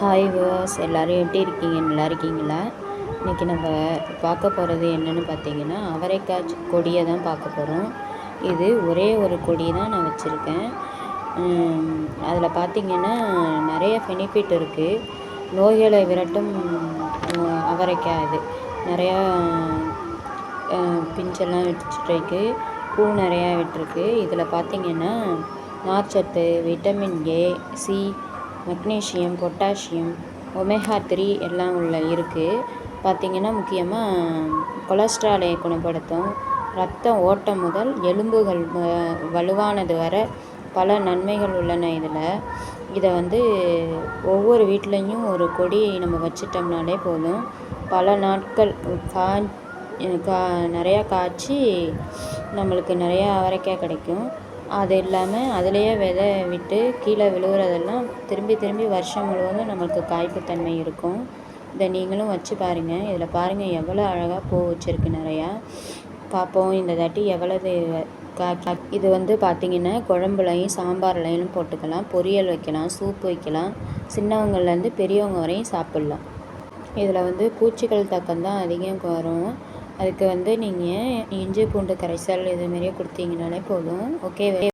Hi viewers எல்லோரும் எப்படி இருக்கீங்க? நல்லா இருக்கீங்களா? இன்றைக்கி நம்ம பார்க்க போகிறது என்னென்னு பார்த்தீங்கன்னா அவரைக்காய் கொடியை தான் பார்க்க போகிறோம் இது ஒரே ஒரு கொடி தான் நான் வச்சுருக்கேன். அதில் பார்த்திங்கன்னா நிறைய பெனிஃபிட் இருக்குது நோய்களை விரட்டும் அவரைக்காய் இது. நிறையா பிஞ்செல்லாம் விட்டுருக்கு பூ நிறையா விட்டுருக்கு. இதில் பார்த்திங்கன்னா நார்ச்சத்து vitamin A C magnesium potassium omega three எல்லாம் உள்ள இருக்குது பார்த்திங்கன்னா முக்கியமாக கொலஸ்ட்ராலை குணப்படுத்தும். ரத்தம் ஓட்டம் முதல் எலும்புகள் வலுவானது வர பல நன்மைகள் உள்ளன இதில். இதை வந்து ஒவ்வொரு வீட்லேயும் ஒரு கொடி நம்ம வச்சிட்டோம்னாலே போதும். பல நாட்கள் கா கா நிறையா காய்ச்சி நம்மளுக்கு நிறையா அவரைக்காய் கிடைக்கும். அது இல்லாமல் அதிலையே விதை விட்டு கீழே விழுகிறதெல்லாம் திரும்பி திரும்பி வருஷம் முழுவதும் நம்மளுக்கு காய்ப்புத்தன்மை இருக்கும். இதை நீங்களும் வச்சு பாருங்கள் இதில் பாருங்கள் எவ்வளோ அழகாக பூ வச்சுருக்கு நிறையா. பார்ப்போம் இந்த தாட்டி எவ்வளவு இது வந்து பார்த்திங்கன்னா குழம்புலையும் சாம்பார்லையும் போட்டுக்கலாம். பொரியல் வைக்கலாம் சூப் வைக்கலாம். சின்னவங்கள்லேருந்து பெரியவங்க வரையும் சாப்பிட்லாம். இதில் வந்து பூச்சிகள் தக்கம் தான் அதிகம் வரும். அதுக்கு வந்து நீங்கள் இஞ்சி பூண்டு கரைசல் இதுமாரியே கொடுத்தீங்கனாலே போதும். ஓகே